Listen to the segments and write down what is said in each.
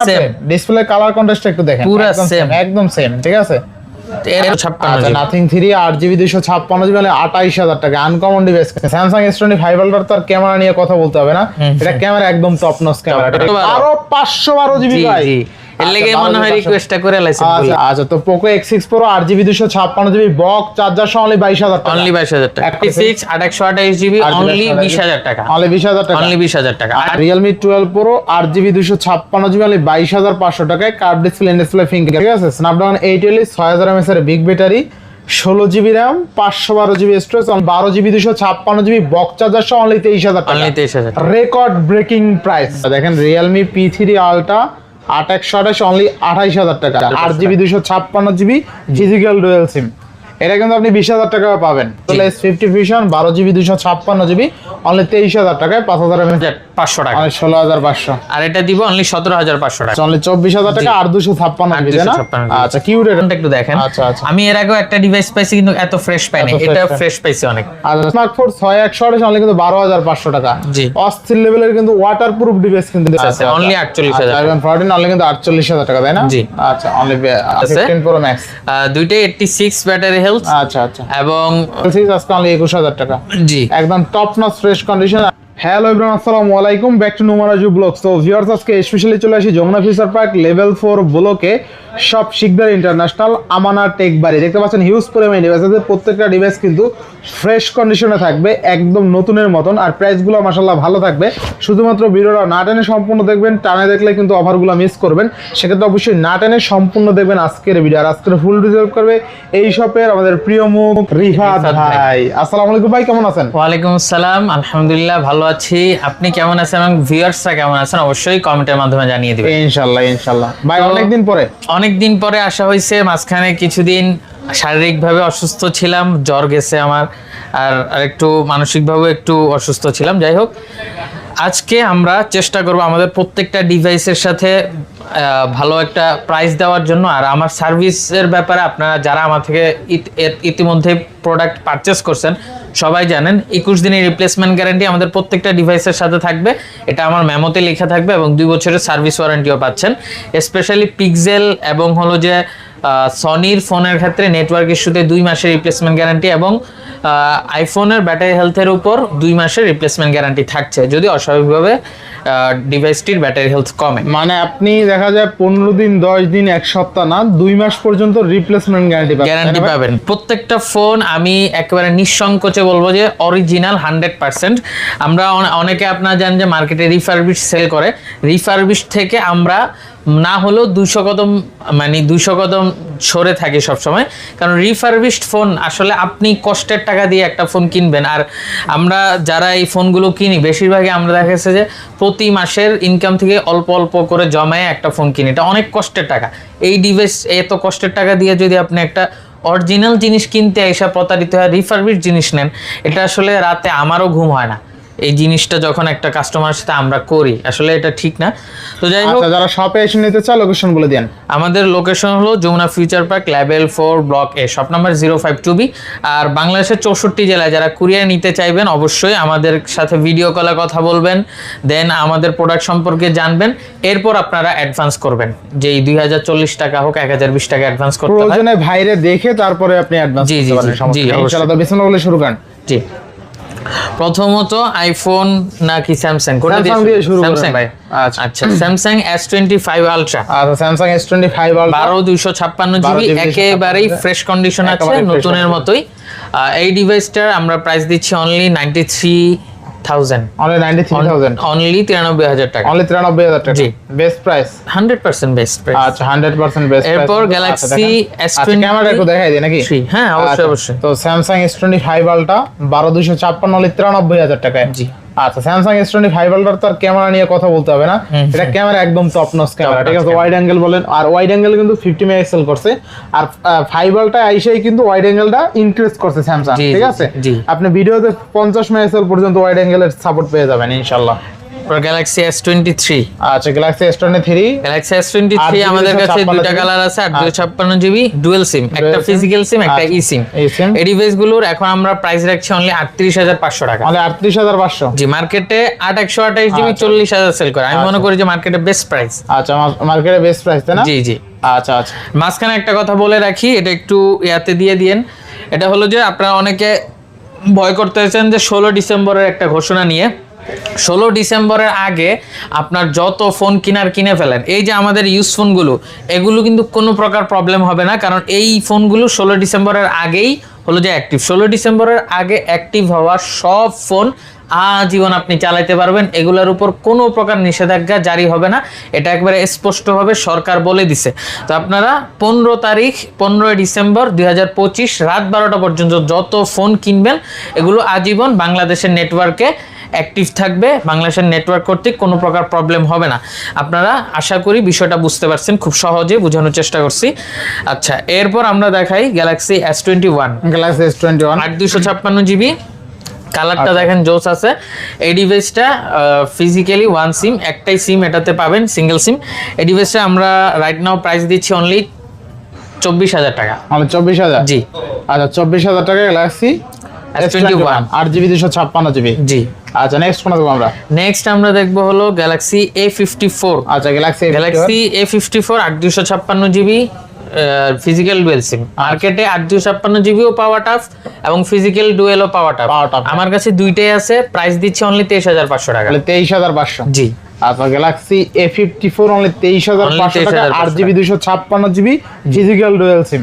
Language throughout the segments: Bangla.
Same. ডিসপ্লে কালার কন্ট্রাস্ট একটু দেখেন। পুরো same, একদম সেম ঠিক আছে? আচ্ছা নাথিং থ্রি আট জিবি ছাপ্পান্ন জিবি মানে আঠাইশ হাজার টাকা। Uncommon device Samsung S twenty five আল্ট্রার তো আর ক্যামেরা নিয়ে কথা বলতে হবে না। এটা ক্যামেরা একদম টপ নস ক্যামেরা। আরও পাঁচশো বারো জিবি ভাই। এর লেগে আচ্ছা, মনে হয় রিকোয়েস্টটা করে লাইছেন আচ্ছা আচ্ছা তো পোকো এক্স সিক্স প্রো আট জিবি দুশো ছাপ্পান্ন জিবি বক চার্জার সহ অনলি বাইশ হাজার টাকা। অনলি বাইশ হাজার টাকা। একটা সিক্স আট একশো আঠাইশ জিবি অনলি বিশ হাজার টাকা। অনলি বিশ হাজার টাকা। অনলি বিশ হাজার টাকা। আর রিয়েলমি টুয়েলভ প্রো আট জিবি দুশো ছাপ্পান্ন জিবি অনলি বাইশ হাজার পাঁচশো টাকায়। কার্ভ ডিসপ্লে ডিসপ্লে ফিঙ্গার ঠিক আছে? স্ন্যাপড্রাগন এইট এলি ছয় হাজার এমএস এর বিগ ব্যাটারি ষোলো জিবি র্যাম পাঁচশো বারো জিবি স্টোরেজ বারো জিবি দুশো ছাপ্পান্ন জিবি বক চার্জার সহ অনলি তেইশ হাজার টাকা। রেকর্ড ব্রেকিং প্রাইস দেখেন রিয়েলমি পি থ্রি আলট্রা আট একশো আঠাশ অনলি আঠাইশ হাজার টাকা। আট জিবি দুশো ছাপ্পান্ন জিবি ফিজিক্যাল ডুয়েল সিম এটা কিন্তু আপনি বিশ হাজার টাকা পাবেন। ফিফটি বারো জিবি দুশো ছাপ্পান্ন জিবি অনলি তেইশ হাজার টাকায় পাঁচ হাজার পাঁচশো টাকা। ষোলো হাজার পাঁচশো। আর এটা দিব অনলি সতেরো হাজার পাঁচশো টাকা। অনলি চব্বিশ হাজার টাকা আর দুশো ছাপ্পান্ন আর জিবি তাই না? 256 GB আচ্ছা কিউট এটা। একটু দেখেন। আচ্ছা, আচ্ছা। আমি এর আগেও একটা ডিভাইস পাইছি কিন্তু এত ফ্রেশ পাইনি। এটা ফ্রেশ পাইছি অনেক। আর স্মার্টফোন ছয় একশো আঠাশ অনলি কিন্তু বারো হাজার পাঁচশো টাকা। জি। অস্থির লেভেলের কিন্তু ওয়াটার প্রুফ ডিভাইস কিন্তু আচ্ছা, only 48,000 টাকা। ফোরটিন অনলি কিন্তু আটচল্লিশ হাজার টাকা তাই না? জি। আচ্ছা অনলি। ফিফটিন প্রো ম্যাক্স দুইটাই এইটটি সিক্স ব্যাটারি হেলথ আচ্ছা আচ্ছা। এবং আজকে অনলি একুশ হাজার টাকা। জি। একদম top notch fresh condition hello Ibrahim আসসালামু আলাইকুম ব্যাক টু নুমারাজু ব্লগ তো ভিউয়ার্স আজকে স্পেশালি চলে আসি Jamuna future park level four ব্লকে সব শিকদার ইন্টারন্যাশনাল আমানা টেক বাড়ি। দেখতে পাচ্ছেন হিউজ পরিমাণে ডিভাইস আছে। প্রত্যেকটা ডিভাইস কিন্তু ফ্রেশ কন্ডিশনে থাকবে একদম নতুনের মতন। আর প্রাইসগুলো মাসাল্লাহ ভালো থাকবে। শুধুমাত্র ভিডিওটা না টেনে সম্পূর্ণ দেখবেন টানে দেখলে কিন্তু অফারগুলো মিস করবেন। সেক্ষেত্রে অবশ্যই না টেনে সম্পূর্ণ দেখবেন আজকের ভিডিও আর আজকের ফুল রিজার্ভ করবে এই শপের আমাদের প্রিয় মুখ ভাই। ভাই। আসসালামু আলাইকুম ভাই কেমন আছেন? ওয়ালাইকুম আসসালাম। আলহামদুলিল্লাহ ভালো আছি। আপনি কেমন আছেন এবং ভিউয়ার্সরা কেমন আছেন অবশ্যই কমেন্টের মাধ্যমে জানিয়ে দিবেন। ইনশাল্লাহ ইনশাল্লাহ। ভাই অনেক অনেকদিন পরে? অনেক দিন পরে আসা হয়েছে মাঝখানে কিছুদিন শারীরিকভাবে অসুস্থ ছিলাম জ্বর গেছে আমার আর আর একটু মানসিকভাবে একটু অসুস্থ ছিলাম। যাই হোক আজকে আমরা চেষ্টা করব আমাদের প্রত্যেকটা ডিভাইসের সাথে ভালো একটা প্রাইস দেওয়ার জন্য। আর আমার সার্ভিসের ব্যাপারে আপনারা যারা আমার থেকে ইত- ইতিমধ্যে প্রোডাক্ট পারচেস করছেন, সবাই জানেন, একুশ দিনের রিপ্লেসমেন্ট গ্যারান্টি আমাদের প্রত্যেকটা ডিভাইসের সাথে থাকবে। এটা আমার মেমোতে লেখা থাকবে এবং দুই বছরের সার্ভিস ওয়ারেন্টিও পাচ্ছেন। স্পেশালি পিক্সেল এবং হলো যে সনির ফোনের ক্ষেত্রে নেটওয়ার্ক ইস্যুতে দুই মাসের রিপ্লেসমেন্ট গ্যারান্টি এবং আইফোনের ব্যাটারি হেলথের উপর দুই মাসের রিপ্লেসমেন্ট গ্যারান্টি থাকছে যদি অস্বাভাবিকভাবে ডিভাইসটির ব্যাটারি হেলথ কমে। মানে আপনি দেখা যায় পনেরো দিন দশ দিন এক সপ্তাহ না দুই মাস পর্যন্ত রিপ্লেসমেন্ট গ্যারান্টি গ্যারান্টি পাবেন। প্রত্যেকটা ফোন আমি একেবারে নিঃসংকোচে বলব যে অরিজিনাল হান্ড্রেড পার্সেন্ট আমরা অনেকে আপনারা জানেন যে মার্কেটে রিফারবিশ সেল করে। রিফারবিশ থেকে আমরা না হলেও দুইশো কদম মানে দুইশো কদম সরে থাকি সবসময়। কারণ রিফারবিশড ফোন আসলে আপনি কষ্টের টাকা দিয়ে একটা ফোন কিনবেন। আর আমরা যারা এই ফোনগুলো কিনি, বেশিরভাগই আমরা দেখা গেছে যে প্রতি মাসের ইনকাম থেকে অল্প অল্প করে জমায়ে একটা ফোন কিনি। এটা অনেক কষ্টের টাকা। এই ডিভাইস এত কষ্টের টাকা দিয়ে যদি আপনি একটা অরিজিনাল জিনিস কিনতে এসে প্রতারিত হয় রিফারবিশ জিনিস নেন, এটা আসলে রাতে আমারও ঘুম হয় না। এই জিনিসটা যখন একটা কাস্টমারের সাথে আমরা করি আসলে এটা ঠিক না। তো যাই হোক আচ্ছা যারা শপে এসে নিতে চায় লোকেশন বলে দেন। আমাদের লোকেশন হলো Jamuna future park level four block A shop number zero five two B আর বাংলাদেশের চৌষট্টি জেলায় যারা কুরিয়ার নিতে চাইবেন অবশ্যই আমাদের সাথে ভিডিও কলে কথা বলবেন দেন আমাদের প্রোডাক্ট সম্পর্কে জানবেন। এরপর আপনারা অ্যাডভান্স করবেন যেই দুই হাজার চল্লিশ টাকা হোক এক হাজার বিশ টাকা অ্যাডভান্স করতে প্রয়োজনে ভাইরে দেখে তারপরে আপনি অ্যাডভান্স করতে পারেন জি, সমস্যা জি, নেই। ইনশাআল্লাহ বিসমিল্লাহ বলে শুরু করেন। জি। প্রথমত আইফোন নাকি স্যামসাং কোনটা দিয়ে শুরু স্যামসাং ভাই। আচ্ছা। আচ্ছা Samsung S twenty five ultra আচ্ছা স্যামসাং এস টোয়েন্টি ফাইভ বারো দুইশো ছাপ্পান্ন জিবি একেবারেই ফ্রেশ কন্ডিশন আছে নতুনের মতোই। এই ডিভাইসটার আমরা প্রাইস দিচ্ছি only ninety three thousand only ninety three thousand only তিরানব্বই হাজার টাকা। অনলি তিরানব্বই হাজার টাকা। জি। Best price hundred percent best price আচ্ছা হান্ড্রেড পার্সেন্ট বেস্ট এরপর S20 ক্যামেরা একটু দেখাই দিই নাকি? হ্যাঁ অবশ্যই অবশ্যই। তো স্যামসাং এস টোয়েন্টি ফাইভ আলটা বারো দুশো ছাপ্পান্ন হলে তিরানব্বই হাজার টাকায়। জি। আচ্ছা স্যামসাং এস টোয়েন্টি ফাইভ আলটার তো আর ক্যামেরা নিয়ে কথা বলতে হবে না। এটা ক্যামেরা একদম টপ নস ক্যামেরা ঠিক আছে? ওয়াইড অ্যাঙ্গেল বলেন। আর ওয়াইড অ্যাঙ্গেল কিন্তু ফিফটি মেগাপিক্সেল করছে। আর ফাইভ আলটা আইসেই কিন্তু ওয়াইড অ্যাঙ্গেলটা ইনক্রিজ করছে স্যামসাং ঠিক আছে। আপনি ভিডিওতে পঞ্চাশ মেগাপিক্সেল পর্যন্ত ওয়াইড অ্যাঙ্গেলের সাপোর্ট পেয়ে যাবেন ইনশাল্লাহ গ্যালাক্সি এস টোয়েন্টি থ্রি আচ্ছা Galaxy S twenty three Galaxy S twenty three আমাদের কাছে 256 দুইটা কালার আছে আর আচ্ছা। ছাপ্পান্ন জিবি ডুয়েল সিম একটা ফিজিক্যাল সিম একটা আচ্ছা। ই সিম eSIM। এই ডিভাইসগুলোর এখন আমরা প্রাইস রাখছি অনলি আটত্রিশ হাজার পাঁচশো টাকা। মানে আটত্রিশ হাজার পাঁচশো? জি মার্কেটে আট একশো আঠাইশ জিবি চল্লিশ হাজার সেল করে। আমি মনে করি যে মার্কেটে বেস্ট প্রাইস আচ্ছা মার্কেটে বেস্ট প্রাইস তাই না? জি জি। আচ্ছা আচ্ছা। মাঝখানে একটা কথা বলে রাখি এটা একটু ইয়াতে দিয়ে দিয়েন। এটা হলো যে আপনারা অনেকে ভয় করতেছেন যে ষোলো ডিসেম্বরের একটা ঘোষণা নিয়ে। ষোলো ডিসেম্বরের আগে আপনার যত ফোন কিনার কিনে ফেলেন, এই যে আমাদের ইউজ ফোনগুলো এগুলো কিন্তু কোনো প্রকার প্রবলেম হবে না, কারণ এই ফোনগুলো ষোলো ডিসেম্বরের আগেই হলো যে অ্যাক্টিভ ষোলো ডিসেম্বরের আগে অ্যাক্টিভ হওয়া সব ফোন আজীবন আপনি চালাইতে পারবেন, এগুলোর উপর কোনো প্রকার নিষেধাজ্ঞা জারি হবে না, এটা একবারে স্পষ্টভাবে সরকার বলে দিছে। তো আপনারা পনেরো তারিখ, পনেরোই ডিসেম্বর দুই হাজার পঁচিশ রাত বারোটা পর্যন্ত যত ফোন কিনবেন, এগুলো আজীবন বাংলাদেশের নেটওয়ার্কে অ্যাক্টিভ থাকবে বাংলাদেশের নেটওয়ার্ক কর্তৃক কোনো প্রকার প্রবলেম হবে না। আপনারা আশা করি বিষয়টা বুঝতে পারছেন খুব সহজে বোঝানোর চেষ্টা করছি। আচ্ছা এরপর আমরা দেখাই Galaxy S twenty one Galaxy S twenty one আট দুশো ছাপ্পান্ন জিবি কালারটা আচ্ছা। দেখেন জোস আছে। এই ডিভাইসটা ফিজিক্যালি ওয়ান সিম একটাই সিম এটাতে পাবেন সিঙ্গেল সিম এই ডিভাইসটা আমরা রাইট নাও প্রাইস দিচ্ছি অনলি চব্বিশ হাজার টাকা। চব্বিশ হাজার? জি। আচ্ছা চব্বিশ হাজার টাকা গ্যালাক্সি S21 আট জিবি দুশো ছাপ্পান্ন জিবি জি। আচ্ছা নেক্সট কোনটা আমরা? নেক্সট আমরা দেখব হলো গ্যালাক্সি এ ফিফটি ফোর আচ্ছা Galaxy Galaxy physical dual sim মার্কেটে আট ছাপ্পান্ন জিবিও পাওয়া টাফ এবং ফিজিক্যাল ডুয়েলও পাওয়া টাফ। আমার কাছে দুইটাই আছে প্রাইস দিচ্ছি অনলি তেইশ হাজার পাঁচশো টাকা। তেইশ হাজার পাঁচশো। জি। আচ্ছা Galaxy A fifty four only তেইশ হাজার Only পাঁচশো টাকা 23,500 আট জিবি দুশো ছাপ্পান্ন জিবি ফিজিক্যাল ডুয়েল সিম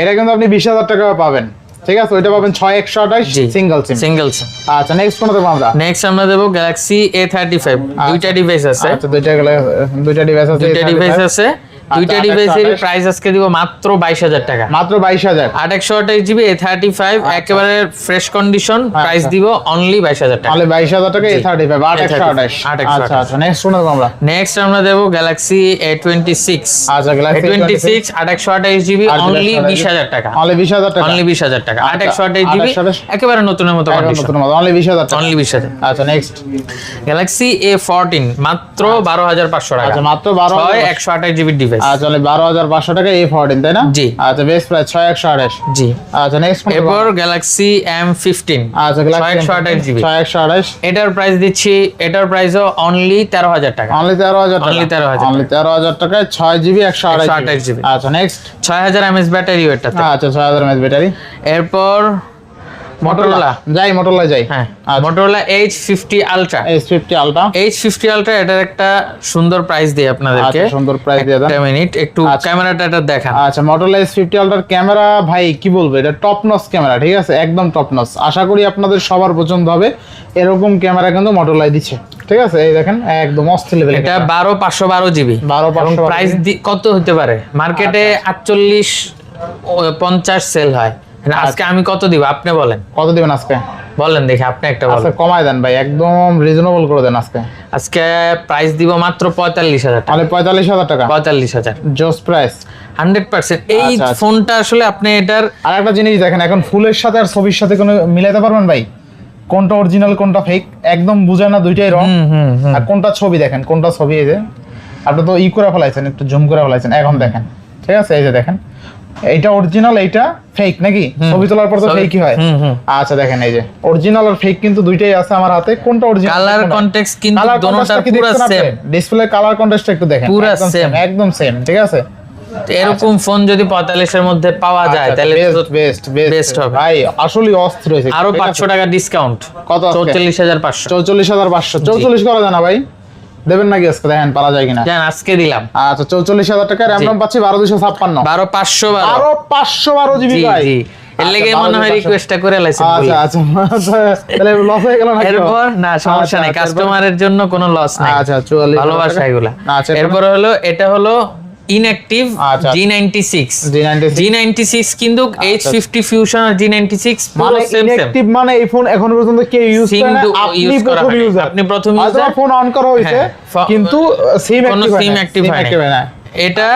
এটা কিন্তু আপনি বিশ হাজার টাকা পাবেন। ঠিক আছে ওইটা পাবেন ছয় একশো আঠাশ জি সিঙ্গেল সিম সিঙ্গেল সিম আচ্ছা নেক্সট কোনটা দেবো আমরা? নেক্সট আমরা দেবো গ্যালাক্সি এ থার্টি ফাইভ দুইটা ডিভাইস আছে। আচ্ছা দুইটা গেলে- দুইটা ডিভাইস আছে দুইটা ডিভাইস আছে। দুইটা আচ্ছা, ডিভাইসের 128 প্রাইস আজকে দিব মাত্র বাইশ হাজার টাকা। মাত্র বাইশ হাজার। আট একশো আঠাশ জিবি এ থার্টি ফাইভ একেবারে ফ্রেশ কন্ডিশন প্রাইস দিব অনলি বাইশ হাজার টাকা। তাহলে বাইশ হাজার টাকা এ থার্টি ফাইভ আট একশো A35 আঠাশ। আট একশো আচ্ছা আচ্ছা নেক্সট দেবো আমরা। নেক্সট আমরা দেবো গ্যালাক্সি এ টোয়েন্টি সিক্স আচ্ছা এ গ্যালাক্সি টোয়েন্টি সিক্স আট একশো আঠাশ জিবি অনলি বিশ হাজার টাকা। অনলি বিশ হাজার টাকা। অনলি বিশ হাজার টাকা। আট আচ্ছা, একশো আঠাশ জিবি 828 একেবারে নতুনের মতো কন্ডিশন নতুন মতো। অনলি বিশ হাজার টাকা। অনলি বিশ হাজার। আচ্ছা নেক্সট গ্যালাক্সি এ ফোরটিন মাত্র বারো হাজার পাঁচশো টাকা। আচ্ছা মাত্র বারো ছয় হাজার ডিভাইস আচ্ছা তাহলে বারো হাজার পাঁচশো টাকা এ ফোরটিন তাই না? জি। আচ্ছা বেস্ট প্রাইস ছয় একশো আঠাশ। জি। আচ্ছা নেক্সট এরপর গ্যালাক্সি এম ফিফটিন আচ্ছা ছয় একশো আঠাশ জিবি ছয় একশো আঠাশ। এটার প্রাইস দিচ্ছি এটার প্রাইসও অনলি তেরো হাজার টাকা। অনলি তেরো হাজার Only 13,000 অনলি তেরো হাজার টাকায় ছয় জিবি একশো আঠাশ 128 GB আচ্ছা নেক্সট ছয় হাজার এমএস ব্যাটারি এটাতে আচ্ছা ছয় হাজার এমএচ ব্যাটারি এরপর মোটরোলা যাই মোটরলা যাই। হ্যাঁ আচ্ছা। Motorola H fifty ultra S fifty ultra H fifty ultra এটার একটা সুন্দর প্রাইস দিই আপনাদেরকে। আচ্ছা, সুন্দর price দিয়ে দেন। মিনিট একটু আচ্ছা। ক্যামেরাটা এটা দেখান। আচ্ছা মোটরলা এস ফিফটি আলট্রার ক্যামেরা ভাই কি বলব এটা টপ নস ক্যামেরা ঠিক আছে? একদম টপ নস আশা করি আপনাদের সবার পছন্দ হবে। এরকম ক্যামেরা কিন্তু মোটরলাই দিচ্ছে। ঠিক আছে? এই দেখেন একদম অস্থির লেভেল এটা বারো পাঁচশো বারো জিবি। 12 512 প্রাইস কত হতে পারে? মার্কেটে আচ্ছা। আটচল্লিশ পঞ্চাশ সেল হয়। আজকে আমি কত দিব? আপনি বলেন। কত দিবেন আজকে? বলেন দেখি আপনি একটা বলেন। কমায় দেন ভাই একদম রিজনেবল করে দেন আজকে। আজকে প্রাইস দিব মাত্র পঁয়তাল্লিশ হাজার টাকা। পঁয়তাল্লিশ হাজার টাকা? পঁয়তাল্লিশ হাজার। জোস প্রাইস হান্ড্রেড পার্সেন্ট। এই আচ্ছা, আচ্ছা। ফোনটা আসলে আপনি এটার আর একটা জিনিস দেখেন এখন ফুলের সাথে আর ছবির সাথে কোনো মিলাতে পারবেন ভাই? কোনটা অরিজিনাল কোনটা ফেক একদম বুঝে না দুইটাই রং হুম হুম হুম। আর কোনটা ছবি দেখেন কোনটা ছবি এই যে আপনি তো ই করে ফেলাইছেন একটু জুম করে ফেলাইছেন এখন দেখেন। ঠিক আছে এই যে দেখেন। এইটা অরিজিনাল এইটা ফেক নাকি? ছবি তোলার পর তো ফেকই হয়। আচ্ছা দেখেন এই যে অরিজিনাল আর ফেক কিন্তু দুইটাই আছে আমার হাতে। কোনটা অরিজিনাল কালার কন্টেক্স কিন্তু দোনোটার পুরো সেম ডিসপ্লে কালার কন্ট্রাস্ট একটু দেখেন। পুরা same, একদম সেম ঠিক আছে? এরকম ফোন যদি পঁয়তাল্লিশের মধ্যে পাওয়া যায় তাহলে বেস্ট বেস্ট বেস্ট হবে। ভাই আসলে অস্থির হয়েছে। আরও ঠিক আছে? পাঁচশো টাকা ডিসকাউন্ট কত আজকে? চৌচল্লিশ হাজার পাঁচশো। চৌচল্লিশ হাজার পাঁচশো। চৌচল্লিশ করা যায় না ভাই? দেবেন নাকি আজকে? দেখেন পারা যায় কিনা? জান আজকে দিলাম। আচ্ছা চৌচল্লিশ হাজার টাকা র্যাম। রম পাচ্ছি বারো দুশো ছাপ্পান্ন। বারো পাঁচশো বারো। পাঁচশো বারো জিবি ভাই। এর লেগে আচ্ছা, মনে হয় রিকোয়েস্টটা করে লাইছেন আচ্ছা আচ্ছা তাহলে লস হয়ে গেল না এরপর? না সমস্যা নেই। কাস্টমারের জন্য কোনো লস নাই। আচ্ছা চুয়াল্লিশ ভালোবাসা এগুলা। আচ্ছা এরপর হলো এটা হলো ইনঅ্যাক্টিভ আচ্ছা। G ninety six G ninety six কিন্তু এইচ ফিফটি ফিউশন আর জি নাইনটি সিক্স মানে ইনঅ্যাক্টিভ মানে এই ফোন এখন পর্যন্ত কেউ ইউজ করে না? আপনি প্রথম। ইউজার আপনি প্রথম user। ফোন অন করা হয়েছে হ্যাঁ, কিন্তু সিম অ্যাক্টিভ হয় না এটা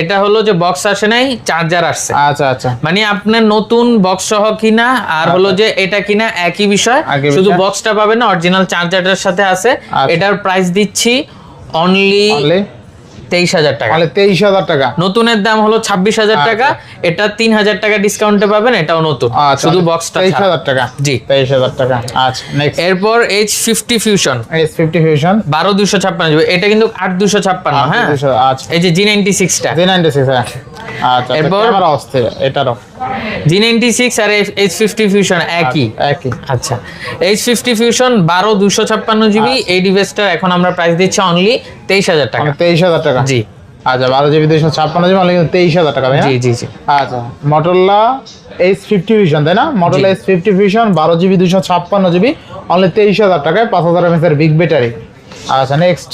এটা হলো যে বক্স আসে নাই চার্জার আসছে। আচ্ছা আচ্ছা। মানে আপনার নতুন বক্স সহ কিনা আর হলো যে এটা কিনা একই বিষয়। শুধু বক্সটা পাবেন না অরিজিনাল চার্জারটার সাথে আছে। আচ্ছা। এটার প্রাইস দিচ্ছি অনলি তেইশ হাজার টাকা। তাহলে তেইশ হাজার টাকা। নতুনের দাম হলো ছাব্বিশ হাজার টাকা। এটা তিন হাজার টাকা ডিসকাউন্টে পাবেন এটাও নতুন। আচ্ছা শুধু বক্সটা তেইশ হাজার টাকা। জি। তেইশ হাজার টাকা। আচ্ছা এরপর H fifty fusion S fifty fusion বারো দুশো ছাপ্পান্ন। এটা কিন্তু আট দুশো ছাপ্পান্ন হ্যাঁ? আচ্ছা। এই যে জি নাইনটি সিক্সটা জি নাইনটি সিক্স হ্যাঁ। আচ্ছা এরপর- অস্থির এটারও। জি নাইনটি সিক্স আর এইচ ফিফটি ফিউশন একই। একই। আচ্ছা। এইচ ফিফটি ফিউশন বারো দুশো ছাপ্পান্ন জিবি আচ্ছা। এই ডিভাইসটার এখন আমরা প্রাইস দিচ্ছি অনলি তেইশ হাজার টাকা। মানে তেইশ হাজার টাকা। জি। আচ্ছা বারো জিবি দুইশো ছাপ্পান্ন জিবি মানে কিন্তু তেইশ হাজার টাকা তাই জি জি জি। আচ্ছা মটোরোলা এইচ ফিফটি ফিউশন তাই না? মটোরোলা এইচ ফিফটি ফিউশন বারো জিবি দুশো ছাপ্পান্ন জিবি অনলি তেইশ হাজার টাকায় পাঁচ হাজার এমএসের বিগ ব্যাটারি আচ্ছা নেক্সট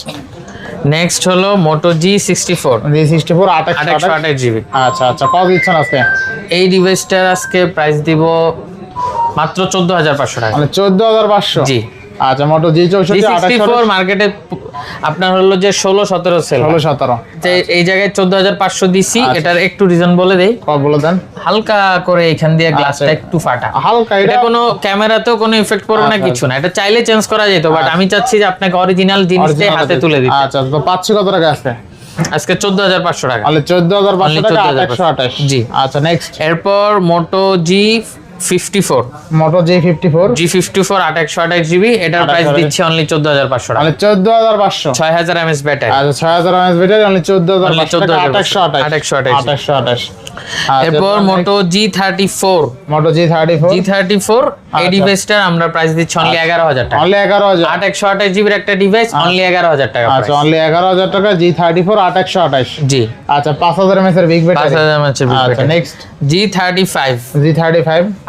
নেক্সট হলো Moto G sixty four G sixty four আঠাশ। আঠাশশো আঠাশ জিবি। আচ্ছা আচ্ছা কত দিচ্ছেন আজকে? এই ডিভাইসটার আজকে প্রাইস দিব মাত্র চোদ্দ হাজার পাঁচশো টাকা। মানে চোদ্দ হাজার পাঁচশো। জি। আচ্ছা মোটো জি চৌষট্টি আঠাশ। মার্কেটে আপনার হলো যে ষোলো সতেরো সেল ষোলো সতেরো। যে এই জায়গায় চোদ্দ হাজার পাঁচশো দিছি আচ্ছা। এটার একটু রিজন বলে দেই। বলে দেন? হালকা করে এখান দিয়ে গ্লাসটা আচ্ছা। একটু ফাটা। হালকা এটা কোনো ক্যামেরাতেও কোনো ইফেক্ট পড়বে না আচ্ছা, কিছু না। এটা চাইলে চেঞ্জ করা যেত বাট আমি চাচ্ছি যে আপনাকে অরিজিনাল জিনিসটাই হাতে তুলে দিতে। আচ্ছা তো পাঁচশো কত টাকা আছে আজকে চোদ্দ হাজার পাঁচশো টাকা। তাহলে চোদ্দ হাজার পাঁচশো টাকা 14,500 আঠাশ। জি। আচ্ছা নেক্সট এরপর Moto G 54 Moto G 54 G 54 828 GB এটার প্রাইস দিচ্ছে অনলি 14500 টাকা। মানে 14500 6000 এমএস ব্যাটারি আচ্ছা 6000 এমএস ব্যাটারি অনলি 14500 টাকা 828 828 এরপর মোটো জি 34 মোটো জি 34 জি 34 এই ডিভাইসটার আমরা প্রাইস দিচ্ছি অনলি 11000 টাকা। অনলি 11000 828 জিবির একটা ডিভাইস অনলি 11000 টাকা আচ্ছা অনলি 11000 টাকা জি 34 828 জি। আচ্ছা 5000 এমএস এর বিগ ব্যাটারি 5000 এমএস এর বিগ ব্যাটারি জি 35 জি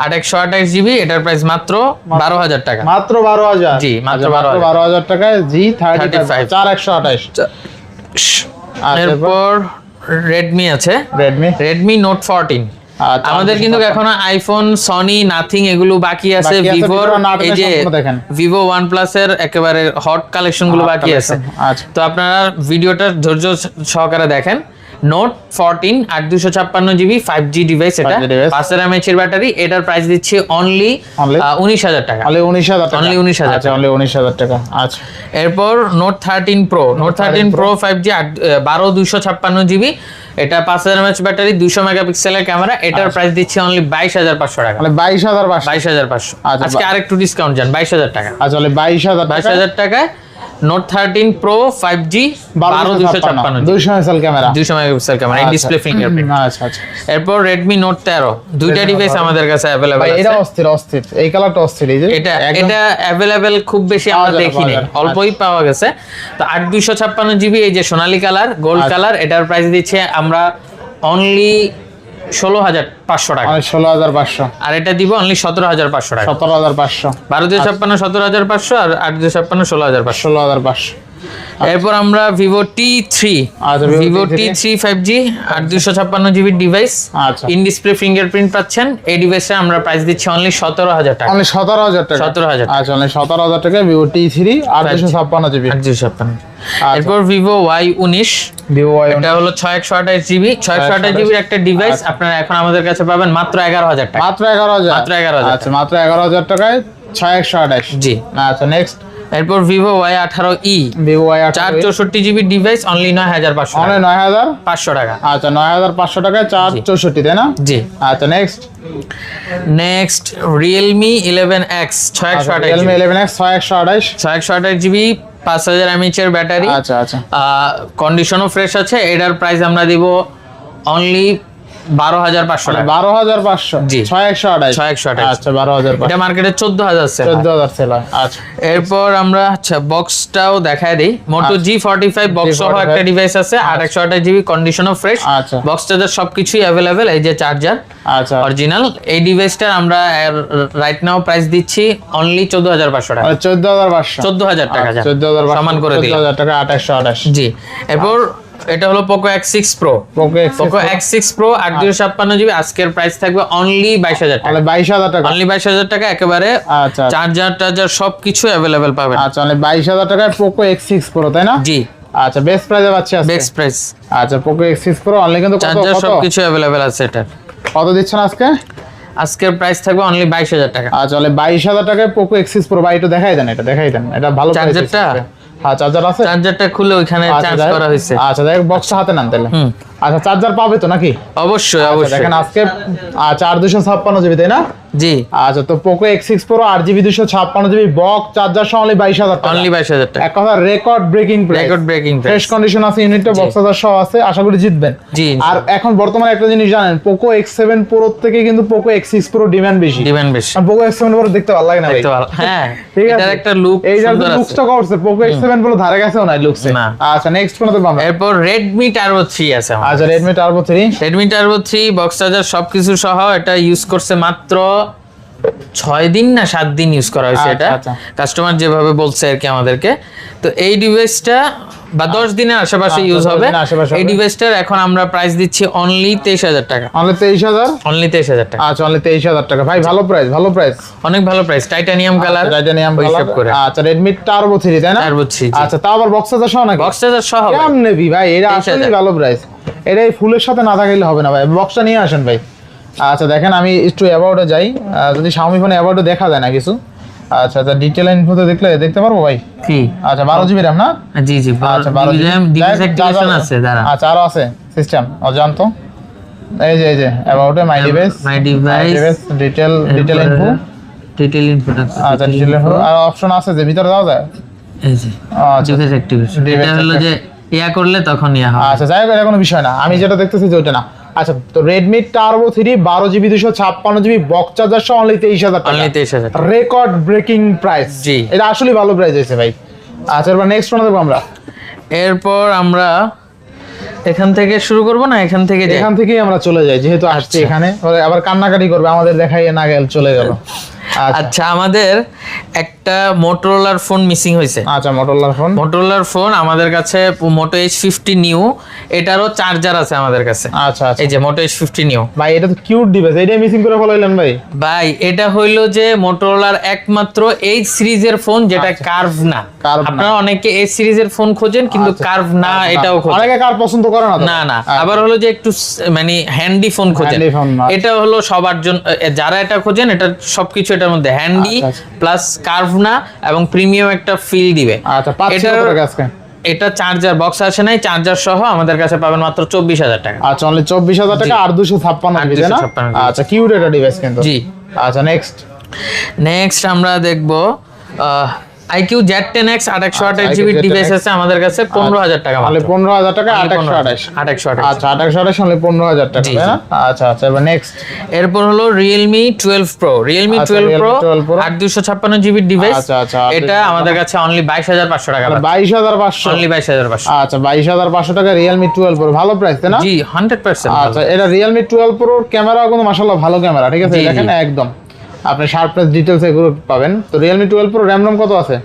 আর একশো আঠাশ জিবি এটার প্রাইস মাত্র বারো হাজার টাকা। মাত্র বারো হাজার। জি মাত্র আচ্ছা, বারো হাজার। টাকায় জি থার্টি চার একশো আঠাশ। এরপর রেডমি আছে। রেডমি রেডমি নোট ফোরটিন আমাদের আচ্ছা, কিন্তু আচ্ছা। এখনও আইফোন সনি নাথিং এগুলো বাকি আছে। ভিভোর এই যে ভিভো ওয়ান প্লাস এর একেবারে হট কালেকশনগুলো বাকি আছে। তো আপনারা ভিডিওটা ধৈর্য সহকারে দেখেন। নোট ফোরটিন আট দুশো ছাপ্পান্ন জিবি ফাইভ জি ডিভাইস এটা। 5G device। এমএচ এর ব্যাটারি এটার প্রাইস দিচ্ছি অনলি উনিশ হাজার টাকা। অনলি উনিশ হাজার টাকা। Only 19,000 আচ্ছা অনলি উনিশ হাজার টাকা। আচ্ছা। এরপর note thirteen pro note thirteen pro five G বারো দুশো ছাপ্পান্ন জিবি এটা পাঁচ হাজার এমএচ ব্যাটারি দুশো মেগাপিক্সেলের ক্যামেরা এটার প্রাইস দিচ্ছি অনলি বাইশ হাজার পাঁচশো টাকা। মানে বাইশ হাজার বাইশ হাজার পাঁচশো। আচ্ছা, আজকে আরেকটু ডিসকাউন্ট যান বাইশ হাজার টাকা। আচ্ছা অনলি বাইশ হাজার বাইশ হাজার টাকায় note thirteen pro five G বারো দুশো ছাপ্পান্ন দুইশো এমএসএল ক্যামেরা। দুশো মেগাপিক্সেল ক্যামেরা ডিসপ্লে ফিঙ্গারপ্রিন্ট আচ্ছা আচ্ছা। এরপর রেডমি নোট তেরো। দুইটা ডিভাইস আমাদের কাছে অ্যাভেলেবেল এটা অস্থির অস্থির। এই কালারটা অস্থির এই যে এটা এটা অ্যাভেলেবেল খুব বেশি আমরা যায়, দেখি পাওয়া নাই যায়। অল্পই পাওয়া গেছে। তো আট দুইশো ছাপ্পান্ন জিবি এই যে সোনালী কালার গোল্ড আচ্ছা। কালার এটার প্রাইস দিচ্ছে আমরা অনলি ষোলো হাজার পাঁচশো টাকা। ষোলো হাজার পাঁচশো। আর এটা দিব অনলি সতেরো হাজার পাঁচশো টাকা। সতেরো হাজার পাঁচশো ভারতীয় ছাপ্পান্ন সতেরো হাজার পাঁচশো আর আট দুই ছাপ্পান্ন ষোলো হাজার পাঁচশো। ষোলো হাজার পাঁচশো। এরপর আমরা ভিভো টি থ্রি আচ্ছা, Vivo T three five G আর দুশো ছাপ্পান্ন জিবি ডিভাইস আচ্ছা। ইন ডিসপ্লে ফিঙ্গারপ্রিন্ট পাচ্ছেন। এই ডিভাইসে আমরা প্রাইস দিচ্ছি অনলি সতেরো হাজার টাকা। অনলি সতেরো হাজার টাকা। সতেরো হাজার আচ্ছা অনলি সতেরো হাজার টাকা ভিভো টি থ্রি আর দুশো ছাপ্পান্ন জিবি আট দুইশো ছাপ্পান্ন। আচ্ছা। এরপর ভিভো ওয়াই উনিশ। এটা হলো ছয় একশো আঠাশ জিবি ছয় একশো আঠাশ জিবির একটা ডিভাইস আচ্ছা। আপনারা এখন আমাদের কাছে পাবেন মাত্র এগারো হাজার টাকা। মাত্র এগারো হাজার। মাত্র 11,000 আচ্ছা মাত্র এগারো হাজার টাকায় ছয় একশো আঠাশ। জি। আচ্ছা নেক্সট এরপর ভিভো ওয়াই আঠারো ই ভিভো ওয়াই চার চৌষট্টি জিবি ডিভাইস অনলি নয় হাজার পাঁচশো অনলি নয় হাজার? পাঁচশো টাকা। আচ্ছা নয় হাজার পাঁচশো টাকায় চার। চৌষট্টি তাই না? জি। আচ্ছা next next Realme eleven X ছয় একশো আঠাশ রিয়েলমি ইলেভেন এক্স ছয় একশো আঠাশ। ছয় একশো আঠাশ জিবি পাঁচ হাজার এমএচ এর ব্যাটারি আচ্ছা। আচ্ছা কন্ডিশনও ফ্রেশ আছে এটার প্রাইস আমরা দিব অনলি বারো হাজার পাঁচশো টাকা। বারো হাজার পাঁচশো? জি। ছয় একশো আঠাশ ছয় একশো আঠাশ আচ্ছা বারো হাজার এটা মার্কেটে চোদ্দ হাজার সেল চোদ্দ হাজার সেল আচ্ছা। এরপর আমরা আচ্ছা বক্সটাও দেখায় দিই। Moto G forty five box সহ G45 একটা ডিভাইস আছে আট একশো আঠাশ জিবি কন্ডিশনও ফ্রেশ আচ্ছা। বক্সটাতে সবকিছুই অ্যাভেলেবেল এই যে চার্জার আচ্ছা। অরিজিনাল এই ডিভাইসটার আমরা রাইট নাও প্রাইস দিচ্ছি অনলি চোদ্দ হাজার পাঁচশো টাকা। চোদ্দ হাজার পাঁচশো। চোদ্দ হাজার টাকা। চোদ্দ হাজার সমান করে চোদ্দ হাজার টাকা আঠাশশো আঠাশ জি। এরপর এটা হলো Poco X six pro Poco X six pro আট দুশো ছাপ্পান্ন জিবি আজকের প্রাইস থাকবে অনলি বাইশ হাজার টাকা। বাইশ হাজার টাকা। অনলি বাইশ হাজার টাকা একেবারে আচ্ছা চার্জার টার্জার সবকিছু অ্যাভেলেবেল পাবেন। আচ্ছা মানে বাইশ হাজার টাকায় পোকো এক্স সিক্স প্রো তাই না? জি। আচ্ছা বেস্ট প্রাইসে পাচ্ছি আজকে। বেক্স প্রাইস আচ্ছা পোকো এক্স প্রো অনলি কিন্তু কত চার্জার সবকিছু অ্যাভেলেবেল আছে এটা কত দিচ্ছেন আজকে? আজকের প্রাইস থাকবে অনলি বাইশ হাজার টাকা। আচ্ছা তাহলে বাইশ হাজার টাকায় পোকো এক্সিস প্রো ভাই একটু দেখাই দেন এটা দেখাই দেন। এটা ভালো চার্জারটা? হ্যাঁ চার্জার আছে? চার্জারটা খুলে ওইখানে আচ্ছা, চার্জ যাই- করা হয়েছে। আচ্ছা দেখ হাতে নেন তাহলে। আচ্ছা চার্জার পাবে তো নাকি? অবশ্যই আচ্ছা, অবশ্যই। দেখেন আজকে চার দুশো ছাপ্পান্ন জিবি তাই না? জি। আচ্ছা তো পোকো এক্স সিক্স প্রো আট জিবি দুশো ছাপ্পান্ন জিবি বক্স চার্জার সহ অনলি বাইশ হাজার টাকা। অনলি বাইশ হাজার টাকা। এক কথা record breaking record breaking fresh condition আছে ইউনিটটা বক্স চার্জার সহ আছে আশা করি জিতবেন। জি আর এখন বর্তমানে একটা জিনিস জানেন পোকো এক্স সেভেন প্রো থেকে কিন্তু Poco X six pro demand বেশি। ডিমান্ড বেশি। পোকো এক্স সেভেন প্রো দেখতে ভালো লাগে না দেখতে ভালো। হ্যাঁ ঠিক আছে? একটা লুক এই যে লুকসটা করছে পোকো এক্স সেভেন প্রো ধারে গেছেও না লুকসে না। আচ্ছা নেক্সট কোন তো পাবো এরপর রেডমি টার্বো থ্রি আছে আচ্ছা Redmi turbo three Redmi turbo three box charger সবকিছু সহ এটা ইউজ করছে মাত্র ছয় দিন না সাত দিন ইউজ করা হয়েছে আচ্ছা, এটা? আচ্ছা। কাস্টমার যেভাবে বলছে আর কি আমাদেরকে। তো এই ডিভাইসটা বা দশ দিনের আশেপাশে আচ্ছা, ইউজ হবে। এই। ডিভাইসটার এখন আমরা প্রাইস দিচ্ছি অনলি তেইশ হাজার টাকা। অনলি তেইশ হাজার? অনলি তেইশ হাজার টাকা। আচ্ছা অনলি তেইশ হাজার টাকা। ভাই ভালো প্রাইস ভালো প্রাইস অনেক ভালো প্রাইস টাইটানিয়াম কালার টাইটানিয়াম হিসাব করে। আচ্ছা রেডমি টার্বো থ্রি তাই না? টার্বো থ্রি আচ্ছা তাও আবার বক্স চার্জার সহ নাকি? বক্স চার্জার সহ। কেমন নেবি ভাই? এটা 23,000 আসলে ভালো প্রাইস এটা এই ফুলের সাথে না থাকলে হবে না ভাই। বক্সটা নিয়ে আসেন ভাই। আচ্ছা দেখেন আমি একটু অ্যাবাউটে যাই। যদি শাওমি ফোনে অ্যাবাউটে দেখা যায় না কিছু। আচ্ছা আচ্ছা ডিটেল ইনফোতে দেখলে দেখতে পারব ভাই? কি? আচ্ছা বারো জিবি র্যাম না? জি জি আচ্ছা বারো ডিভাইস অ্যাক্টিভেশন আছে দাঁড়া। আচ্ছা আরও আছে সিস্টেম ও জানতো এই যে এই যে অ্যাবাউটে my device my device detail detail info detail input আচ্ছা ডিটেল ইনফো আর অপশন আছে যে ভিতরে যাওয়া যায়? এই যে আচ্ছা। ডিভাইস অ্যাক্টিভেশন এটা হলো যে ইয়া করলে তখন ইয়া হবে। আচ্ছা যাই হোক এটা কোনো বিষয় না। আমি যেটা দেখতেছি যে ওটা না। আচ্ছা তো রেডমি টার্বো থ্রি বারো জিবি দুশো ছাপ্পান্ন জিবি বক্স চার্জার সহ অনলি তেইশ হাজার অনলি তেইশ হাজার রেকর্ড ব্রেকিং প্রাইস জি। এটা আসলে ভালো প্রাইস হয়েছে ভাই। আচ্ছা এবার নেক্সট ফোন দেবো আমরা। এরপর আমরা এখান থেকে শুরু করব না? এখান থেকে এখান থেকেই আমরা চলে যাই যেহেতু আসছি এখানে। আবার কান্নাকাটি করবে আমাদের দেখাই না গেল চলে গেল। আচ্ছা। আচ্ছা আমাদের একটা মোটরোলার ফোন মিসিং হয়েছে। আচ্ছা মোটরলার ফোন মোটরোলার ফোন আমাদের কাছে মোটো এইচ ফিফটি নিউ এটারও চার্জার আছে আমাদের কাছে। আচ্ছা আচ্ছা। এই যে মোটো এইচ ফিফটি নিউ ভাই এটা তো কিউট ডিভাইস এইটাই মিসিং করে ফলাইলেন ভাই। ভাই এটা হইল যে মোটরোলার একমাত্র এইচ সিরিজের ফোন যেটা কার্ভ না। আপনারা অনেকে এইচ সিরিজের ফোন খোঁজেন কিন্তু কার্ভ না এটাও খোঁজেন। অনেকে কার পছন্দ করে না না না। আচ্ছা। আবার হলো যে একটু মানে হ্যান্ডি ফোন খোঁজেন। আচ্ছা। এটা হলো সবার জন্য যারা এটা খোঁজেন এটা সবকিছু এটার মধ্যে হ্যান্ডি। প্লাস কার্ভ না এবং প্রিমিয়াম একটা ফিল দিবে। আচ্ছা পাচ্ছি টাকা আজকে। এটা চার্জার বক্স আসে নাই চার্জার সহ আমাদের কাছে পাবেন মাত্র চব্বিশ হাজার টাকা। আচ্ছা অনলি চব্বিশ হাজার টাকা আর দুশো ছাপ্পান্ন আর জিবি তাই না? 256 GB আচ্ছা কিউট এটা ডিভাইস কিন্তু। জি। আচ্ছা নেক্সট নেক্সট আমরা দেখব IQ জিবি Z10X ডিভাইস আছে আমাদের কাছে পনেরো হাজার টাকা পনেরো হাজার টাকা আট একশো আঠাশ। আট একশো আঠাশ। আচ্ছা আট একশো আঠাশ পনেরো হাজার টাকা তাই না? আচ্ছা আচ্ছা এবার নেক্সট এরপর হলো আচ্ছা, Realme 12 Pro আট দুশো ছাপ্পান্ন জিবি ডিভাইস আচ্ছা, আচ্ছা, এটা আমাদের কাছে অনলি বাইশ হাজার পাঁচশো টাকা বাইশ হাজার পাঁচশো। অনলি বাইশ হাজার পাঁচশো। আচ্ছা বাইশ হাজার পাঁচশো টাকা রিয়েলমি টুয়েলভ প্রো ভালো প্রাইস তাই না? জি আচ্ছা এটা রিয়েলমি টুয়েলভ প্রোর ক্যামেরা কিন্তু মাসাল্লাহ ভালো ক্যামেরা ঠিক আছে। দেখেন একদম। আপনি শার্পনেস ডিটেলস এগুলো পাবেন। তো Realme twelve pro RAM ROM কত আছে?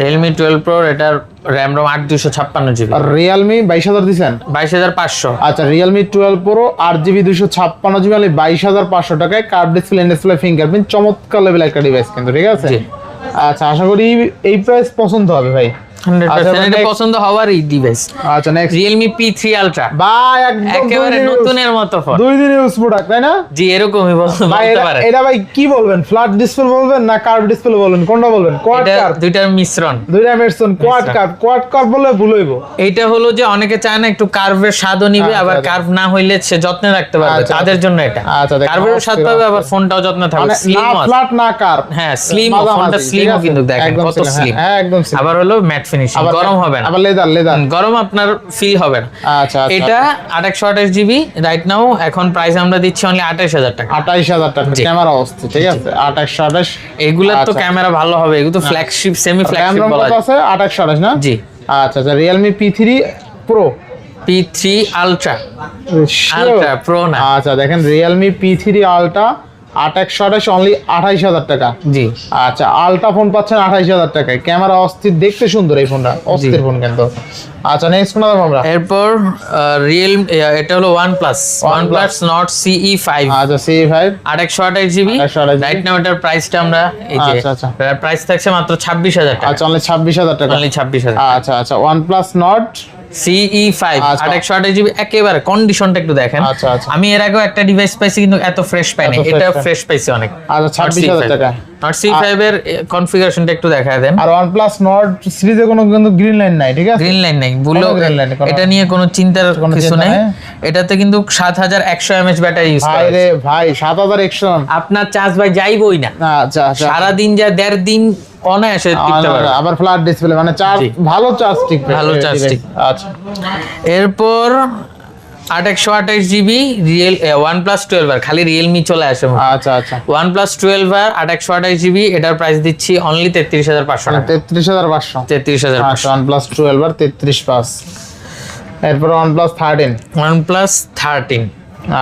রিয়েলমি টুয়েলভ প্রো এটার র্যাম রোম আট দুশো ছাপ্পান্ন জিবি আর রিয়েলমি বাইশ হাজার দিচ্ছেন বাইশ হাজার পাঁচশো। আচ্ছা রিয়েলমি টুয়েলভ প্রো আট জিবি দুশো ছাপ্পান্ন জিবি অনলি বাইশ হাজার পাঁচশো টাকায় কার্ড ডিসপ্লে ডিসপ্লে ফিঙ্গারপ্রিন্ট চমৎকার লেভেল একটা ডিভাইস কিন্তু ঠিক আছে? আচ্ছা আশা করি এই প্রাইস পছন্দ হবে ভাই। আচ্ছা, এটা পছন্দ হওয়ারই ডিভাইস আচ্ছা নেক্সট রিয়েলমি পি থ্রি ভাই একদম একেবারে দুই দিন use- নতুনের মতো ফোন দুই দিন ইউজ প্রোডাক্ট তাই না? জি এরকমই বলতে এটা- এটা ভাই কি বলবেন? ফ্ল্যাট ডিসপ্লে বলবেন না কার্ভ ডিসপ্লে বলবেন? কোনটা বলবেন? কোয়াড কার্ভ দুইটার মিশ্রণ। দুইটা মেরসন কোয়াড আচ্ছা। কার্ভ কোয়াড কার্ভ বললে ভুল হইব। এইটা হলো যে অনেকে চায় না একটু কার্ভের স্বাদও নিবে আচ্ছা, আবার আচ্ছা। কার্ভ না হইলে সে যত্নে রাখতে পারবে। আচ্ছা, তাদের জন্য এটা। আচ্ছা, কার্ভের স্বাদ পাবে আবার ফোনটাও যত্নে থাকবে। মানে স্লিম না ফ্ল্যাট না কার্ভ হ্যাঁ স্লিম ফোনটা ঠিক কিন্তু দেখেন কত স্লিম হ্যাঁ, একদম আবার হলো ম্যাট ফিনিশিং গরম হবে না। আবার লেদার লেদার গরম আপনার ফিল হবে না। আচ্ছা আচ্ছা। এটা আঠাশশো আঠাশ জিবি রাইট নাও এখন প্রাইস আমরা দিচ্ছি অনলি আঠাশ হাজার টাকা। আঠাইশ হাজার টাকা ক্যামেরা অবস্থিত ঠিক আছে? আঠাইশশো আঠাশ। এগুলার তো আচ্ছা। ক্যামেরা ভালো হবে এগুলো তো ফ্ল্যাগশিপ সেমি ফ্ল্যাগশিপ বলা যায়। আছে? আঠাইশশো আঠাশ না? জি। আচ্ছা আচ্ছা Realme P three pro P three ultra ultra pro না। আচ্ছা দেখেন রিয়েলমি পি থ্রি আলট্রা আট একশো আঠাশ অনলি আঠাইশ হাজার টাকা। জি। আচ্ছা আলট্রা ফোন পাচ্ছেন আঠাইশ হাজার টাকায়। ক্যামেরা অস্থির দেখতে সুন্দর এই ফোনটা অস্থির ফোন কিন্তু। আচ্ছা নেক্সট ফোন দেখব আমরা? এরপর রিয়েল এটা হলো one plus one plus Nord CE five আচ্ছা সি ফাইভ আট একশো আঠাশ জিবি। 128 রাইট নাও এটার প্রাইসটা আমরা এই যে আচ্ছা, আচ্ছা। প্রাইস থাকছে মাত্র ছাব্বিশ হাজার টাকা। আচ্ছা অনলি ছাব্বিশ হাজার টাকা। অনলি ছাব্বিশ হাজার আচ্ছা আচ্ছা one plus Nord CE five. আট একশো আঠাশ জিবি একেবারে কন্ডিশনটা একটু দেখেন। আচ্ছা, আচ্ছা। আমি এর আগেও একটা ডিভাইস পাইছি কিন্তু এত ফ্রেশ পাইনি। এটা ফ্রেশ পাইছি অনেক। আচ্ছা ছাব্বিশ হাজার টাকা। নট সি ফাইভ এর কনফিগারেশনটা একটু দেখায় দেন। আর ওয়ান প্লাস নট সিরিজে কোনো কিন্তু গ্রিন লাইন নাই ঠিক আছে? গ্রিন লাইন নাই। বুলো নেই, কোনো- এটা নিয়ে কোনো চিন্তার কোনো কিছু নেই। এটাতে কিন্তু সাত হাজার একশো এমএচ ব্যাটারি ইউজ ভাই রে ভাই সাত হাজার একশো। আপনার চার্জ ভাই যাইবই না। আচ্ছা আচ্ছা। সারাদিন যা দেড় দিন অনায়াসে পারবে। আবার ফ্ল্যাট ডিসপ্লে মানে চার্জ। ভালো চার্জ টিকবে ভালো charge device। আচ্ছা। এরপর আট একশো আঠাশ GB real one plus twelve আর খালি রিয়েলমি চলে আসে আচ্ছা আচ্ছা। ওয়ান প্লাস টুয়েলভ আর আট একশো আঠাশ জিবি এটার প্রাইস দিচ্ছি অনলি তেত্রিশ হাজার পাঁচশো টাকা। তেত্রিশ হাজার পাঁচশো। তেত্রিশ হাজার আচ্ছা ওয়ান প্লাস টুয়েলভ আর তেত্রিশ পাঁচ এরপর one plus thirteen one plus thirteen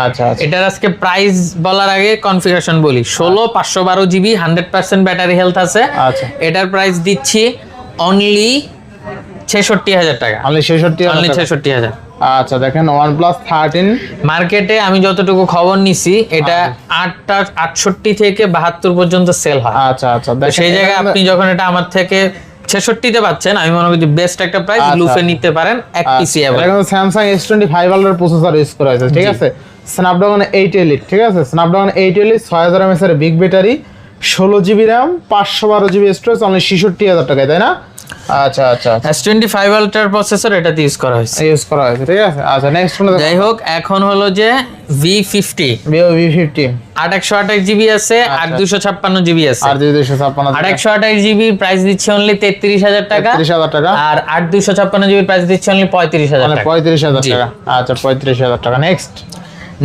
আচ্ছা আচ্ছা। এটার আজকে প্রাইস বলার আগে কনফিগারেশন বলি। ষোলো পাঁচশো বারো GB hundred percent battery health আছে। আচ্ছা। এটার প্রাইস দিচ্ছি অনলি ছেষট্টি হাজার টাকা। অনলি ছেষট্টি অনলি ছেষট্টি হাজার। আচ্ছা দেখেন ওয়ান প্লাস থার্টিন মার্কেটে আমি যতটুকু খবর নিছি এটা আটটা আটষট্টি থেকে বাহাত্তর পর্যন্ত সেল হয়। আচ্ছা আচ্ছা। সেই জায়গায় আপনি যখন এটা আমার থেকে ছেষট্টিতে পাচ্ছেন আমি মনে করি বেস্ট একটা প্রাইস আচ্ছা। লুফে নিতে পারেন এক পিসি আচ্ছা, স্যামসাং এস টোয়েন্টি ফাইভ আল্ট্রার প্রসেসর ইউজ করা হয়েছে ঠিক আছে? স্ন্যাপড্রাগন এইট এলিট ঠিক আছে? স্ন্যাপড্রাগন এইট এলিট ছয় হাজার এমএস এর বিগ ব্যাটারি ষোলো জিবি র্যাম পাঁচশো বারো জিবি স্টোরেজ অনলি ছেষট্টি হাজার টাকায় তাই না? আচ্ছা আচ্ছা আচ্ছা। এস টোয়েন্টি ফাইভ আল্ট্রার প্রসেসর এটাতে ইউজ করা হয়েছে। ইউজ করা হয়েছে ঠিক আছে? আচ্ছা নেক্সট ফোনে যাই হোক এখন হলো যে ভি ফিফটি ভি ফিফটি আট একশো আঠাশ জিবি আছে আট দুশো ছাপ্পান্ন জিবি আছে। আর দুশো ছাপ্পান্ন আট একশো আঠাশ জিবি প্রাইস দিচ্ছে অনলি তেত্রিশ হাজার টাকা। হাজার টাকা। আর আট দুশো ছাপ্পান্ন জিবি প্রাইস দিচ্ছে অনলি পঁয়ত্রিশ হাজার পঁয়ত্রিশ হাজার। টাকা। আচ্ছা পঁয়ত্রিশ হাজার টাকা। Next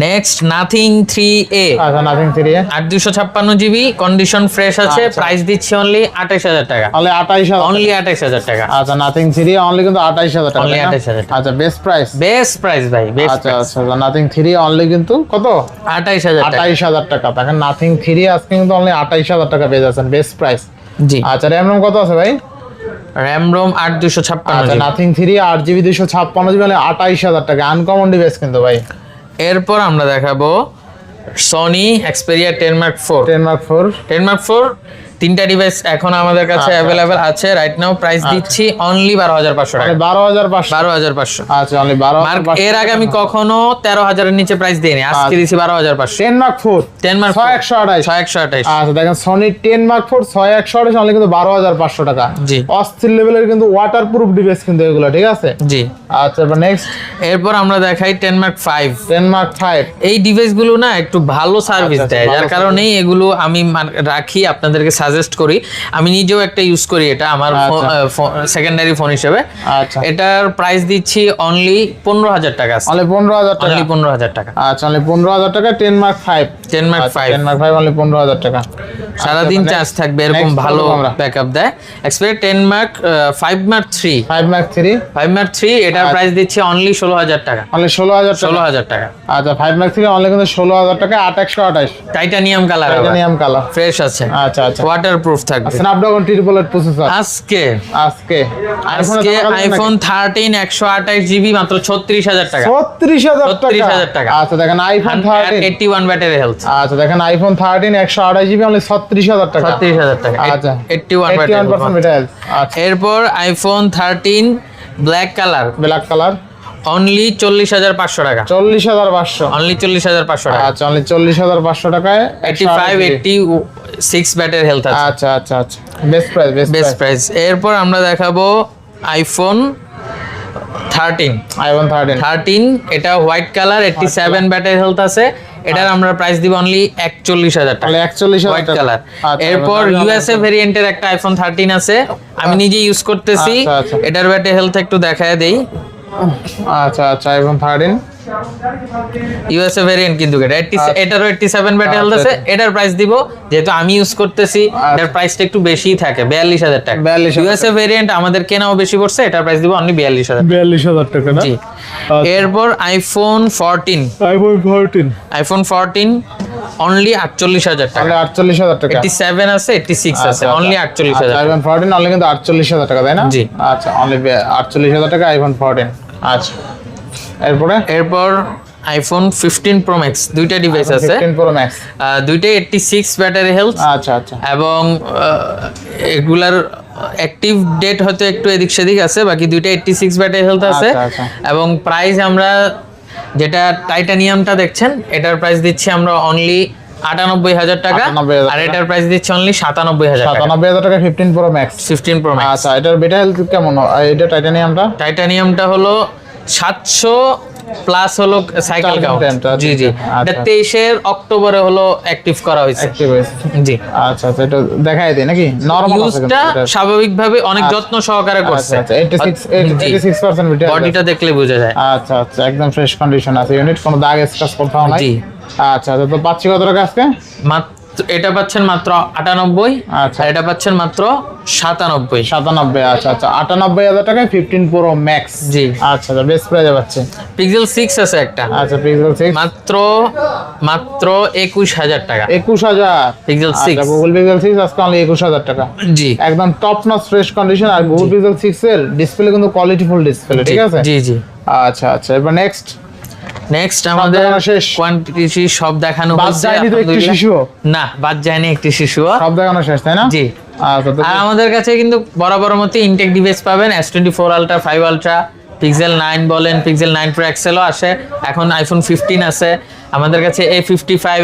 next nothing three A আচ্ছা নাথিং থ্রি আট দুশো ছাপ্পান্ন জিবি কন্ডিশন ফ্রেশ আছে আচ্ছা। প্রাইস দিচ্ছে অনলি আঠাশ হাজার টাকা। অনলি আঠাইশ হাজার অনলি আঠাশ হাজার টাকা। আচ্ছা নাথিং থ্রি অনলি কিন্তু আঠাইশ হাজার টাকা তাই না? 28,000 আচ্ছা বেস্ট প্রাইস বেস্ট প্রাইস ভাই বেস্ট আচ্ছা আচ্ছা নাথিং থ্রি অনলি কিন্তু কত? আঠাইশ হাজার টাকা। আঠাইশ হাজার টাকা। দেখেন নাথিং থ্রি আজকে কিন্তু অনলি আঠাইশ হাজার টাকা পেয়ে যাচ্ছেন বেস্ট প্রাইস জি। আচ্ছা র্যাম রোম কত আছে ভাই? র্যাম রোম আট দুশো ছাপ্পান্ন আচ্ছা নাথিং থ্রি আট জিবি দুশো ছাপ্পান্ন জিবি মানে আঠাইশ হাজার টাকা। আনকমন ডিভাইস কিন্তু ভাই। এরপর আমরা দেখাবো Sony Xperia ten mark four ten mark four ten mark four তিনটা ডিভাইস এখন আমাদের কাছে আচ্ছা, অ্যাভেলেবেল আছে। রাইট নাও প্রাইস দিচ্ছি অনলি বারো হাজার পাঁচশো টাকা। বারো হাজার পাঁচশো। বারো হাজার পাঁচশো। আচ্ছা অনলি বারো এর আগে আমি কখনো তেরো হাজারের নিচে প্রাইস দিইনি। আজকে আচ্ছা। দিছি বারো হাজার পাঁচশো। Ten mark four ten mark ছয় একশো আঠাইশ ছয় একশো আঠাইশ আচ্ছা দেখেন সনি টেন মার্ক ফোর ছয় একশো আঠাইশ অনলি কিন্তু বারো হাজার পাঁচশো টাকা। জি। অস্থির লেভেলের কিন্তু ওয়াটার প্রুফ ডিভাইস কিন্তু এগুলো ঠিক আছে? জি। আচ্ছা এবার নেক্সট এরপর আমরা দেখাই ten mark five ten mark five এই ডিভাইসগুলো না একটু ভালো সার্ভিস আচ্ছা, দেয়। যার কারণেই এগুলো আমি মান- রাখি আপনাদেরকে সাজেস্ট করি। আমি নিজেও একটা ইউজ করি এটা আমার আচ্ছা। সেকেন্ডারি ফোন হিসেবে। আচ্ছা। এটার প্রাইস দিচ্ছি অনলি পনেরো হাজার টাকা অনলি পনেরো হাজার টাকা? অনলি পনেরো হাজার টাকা। আচ্ছা অনলি পনেরো হাজার টাকা ten mark five ten mark five ten mark five only পনেরো হাজার টাকা। সারাদিন আচ্ছা, চার্জ থাকবে এরকম ভালো আমরা। ব্যাকআপ দেয়। Xperia ten mark five mark three five mark three five mark three এটার আচ্ছা। প্রাইস দিচ্ছি অনলি ষোলো হাজার টাকা। অনলি ষোলো হাজার টাকা? ষোলো হাজার টাকা। আচ্ছা ফাইভ মার্ক থ্রি অনলি কিন্তু ষোলো হাজার টাকা আট একশো আঠাইশ titanium colour titanium colour fresh আছে। আচ্ছা আচ্ছা। ওয়াটার প্রুফ থাকবে স্ন্যাপড্রাগন ট্রিপল এইট প্রসেসর আজকে। আজকে। আজকে আইফোন থার্টিন একশো আঠাশ জিবি মাত্র ছত্রিশ হাজার টাকা। ছত্রিশ হাজার টাকা। 36,000 টাকা। আচ্ছা দেখেন iPhone thirteen eighty one battery health আচ্ছা দেখেন আইফোন থার্টিন একশো আঠাশ জিবি অনলি ছত্রিশ হাজার টাকা। ছত্রিশ হাজার টাকা। আচ্ছা eighty one eighty one percent battery আচ্ছা। এরপর iPhone thirteen black colour black colour only চল্লিশ হাজার পাঁচশো টাকা। চল্লিশ হাজার পাঁচশো। অনলি চল্লিশ হাজার পাঁচশো টাকা। আচ্ছা অনলি চল্লিশ হাজার পাঁচশো টাকায় eighty five eighty six battery health আছে। আচ্ছা আচ্ছা আচ্ছা। বেস্ট প্রাইস বেস্ট প্রাইস এরপর আমরা দেখাবো iPhone thirteen iPhone thirteen thirteen এটা white colour eighty seven battery health আছে। এটার আমরা প্রাইস দিব অনলি একচল্লিশ হাজার টাকা। তাহলে একচল্লিশ হোয়াইট কালার আচ্ছা, এরপর ইউএসএ ভেরিয়েন্টের একটা আইফোন থার্টিন আছে। আমি নিজে ইউজ করতেছি। আচ্ছা, আচ্ছা। এটার ব্যাটারি হেলথ একটু দেখায় দেই। আচ্ছা আচ্ছা আইফোন থার্টিন ইউএসএ ভেরিয়েন্ট কিন্তু এটা। 80 এটারও এইটটি সেভেন ব্যাটারি হেলথ আছে এটার প্রাইস দিব। যেহেতু আমি ইউজ করতেছি এটার প্রাইসটা একটু বেশিই থাকে বিয়াল্লিশ হাজার টাকা। 42,000 ইউএসএ ভেরিয়েন্ট আমাদের কেনাও বেশি পড়ছে এটার প্রাইস দিব অনলি বিয়াল্লিশ হাজার বিয়াল্লিশ হাজার টাকা না? জি। এরপর iPhone fourteen iPhone thirteen iPhone fourteen only আটচল্লিশ হাজার টাকা। তাহলে আটচল্লিশ হাজার টাকা। এইটি সেভেন আছে এইটি সিক্স আছে অনলি আটচল্লিশ হাজার আইফোন ফোরটিন অনলি কিন্তু আটচল্লিশ হাজার টাকা তাই না? জি। আচ্ছা অনলি আটচল্লিশ হাজার টাকা আইফোন ফোরটিন আচ্ছা। এরপরে? এরপর আইফোন ফিফটিন প্রো ম্যাক্স দুইটা ডিভাইস আছে। প্রো ম্যাক্স দুইটাই এইটটি সিক্স ব্যাটারি হেলথ আচ্ছা আচ্ছা। এবং এগুলার অ্যাক্টিভ ডেট হয়তো একটু এদিক সেদিক আছে বাকি দুইটা এইটটি সিক্স ব্যাটারি হেলথ আছে। আচ্ছা, আচ্ছা। এবং প্রাইস আমরা যেটা টাইটানিয়ামটা দেখছেন এটার প্রাইস দিচ্ছি আমরা অনলি আটানব্বই হাজার টাকা 98,000 আর এটার প্রাইস দিচ্ছে অনলি সাতানব্বই হাজার টাকা। সাতানব্বই হাজার টাকা fifteen pro max fifteen pro max আচ্ছা এটার বেটা হেলথ কেমন এটা টাইটানিয়ামটা? টাইটানিয়ামটা হলো সাতশো প্লাস হলো সাইকেল কাউন্ট জি জি। আচ্ছা। এটা তেইশের অক্টোবরে হলো অ্যাক্টিভ করা হয়েছে। জি। আচ্ছা আচ্ছা এটা দেখাই দিই নাকি? নরমাল ইউজটা স্বাভাবিকভাবে অনেক যত্ন সহকারে করছে। আচ্ছা আচ্ছা 86 86% বেটা বডিটা দেখলে বোঝা যায়। আচ্ছা আচ্ছা একদম ফ্রেশ কন্ডিশন আছে। ইউনিট কোনো দাগ স্ক্র্যাচ কোথাও নাই? জি। আচ্ছা আচ্ছা তো পাচ্ছি কত টাকা আজকে? মাত্র এটা পাচ্ছেন মাত্র আটানব্বই। আচ্ছা। এটা পাচ্ছেন মাত্র সাতানব্বই। সাতানব্বই আচ্ছা আচ্ছা। আটানব্বই হাজার টাকায় ফিফটিন প্রো ম্যাক্স জি। আচ্ছা আচ্ছা বেস্ট প্রাইজে পাচ্ছে। পিক্সেল সিক্স আছে একটা। আচ্ছা পিক্সেল সিক্স মাত্র মাত্র একুশ হাজার টাকা। একুশ হাজার। Pixel six Google pixel six আজকে অনলি একুশ হাজার টাকা। জি। একদম টপ নচ ফ্রেশ কন্ডিশন আর গুগল পিক্সেল সিক্স এর ডিসপ্লে কিন্তু কোয়ালিটিফুল ডিসপ্লে ঠিক আছে? জি জি। আচ্ছা আচ্ছা। এবার নেক্সট নেক্সট আমাদের। কোয়ান্টিটি সব দেখানো বাদ হয়েছে একটি। না বাদ যায়নি একটি শিশু সব দেখানো শেষ তাই না? জি। আচ্ছা আর আমাদের কাছে কিন্তু বরাবর মতো ইনটেক ডিভাইস পাবেন S twenty four ultra five ultra pixel nine বলেন পিক্সেল নাইন প্রো এক্সেলও আসে। এখন আইফোন ফিফটিন আছে। আমাদের কাছে A fifty five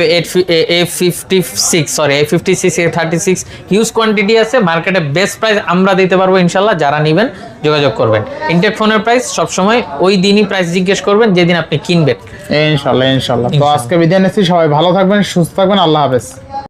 A fifty six sorry A fifty six A thirty six huge quantity আছে। মার্কেটে বেস্ট প্রাইস আমরা দিতে পারব ইনশাল্লাহ যারা নেবেন যোগাযোগ করবেন। ইনটেক ফোনের প্রাইস সবসময় ওই দিনই প্রাইস জিজ্ঞেস করবেন যেদিন আপনি কিনবেন। ইনশাল্লাহ ইনশাল্লাহ তো আজকে বিদায় নিচ্ছি সবাই ভালো থাকবেন সুস্থ থাকবেন আল্লাহ হাফেজ।